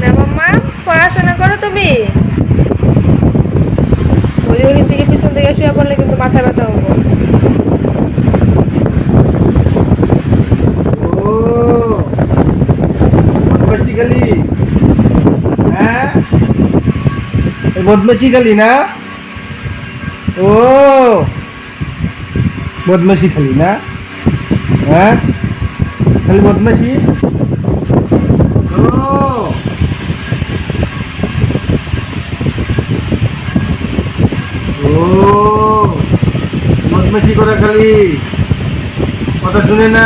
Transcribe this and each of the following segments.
না পড়াশোনা করো তুমি। থেকে পিছন থেকে শুয়ে পড়লে কিন্তু মাথা ব্যথা হব। খালি। হ্যাঁ? খালি না? ও, বদমাশি খালি না? হ্যাঁ? খালি বদমাশি ও করা করে খালি। কথা শুনে না,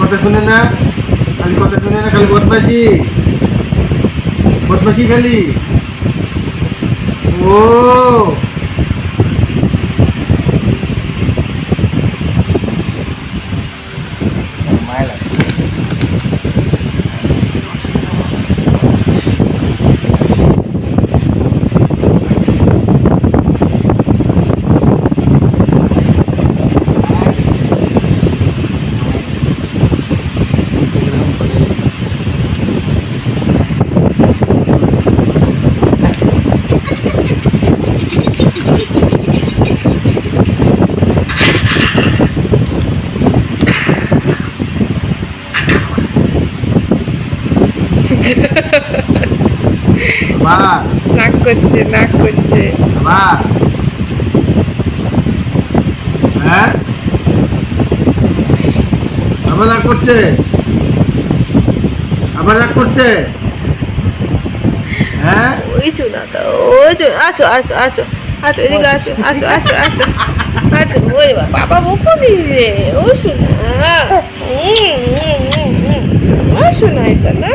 কথা শুনে না, খালি কথা শুনে না, খালি বদমাসি বদমাসি খালি। ও নাক করছে নাক করছে। বাবা হ্যাঁ? আবার রাগ করছে? আবার রাগ করছে? হ্যাঁ? ওই চুনা তো ওই আছো আছো আছো আছো এদিকে আছো আছো আছো ওই বাবা বকো দিছে ও শোনা। ও শোনাই তো না?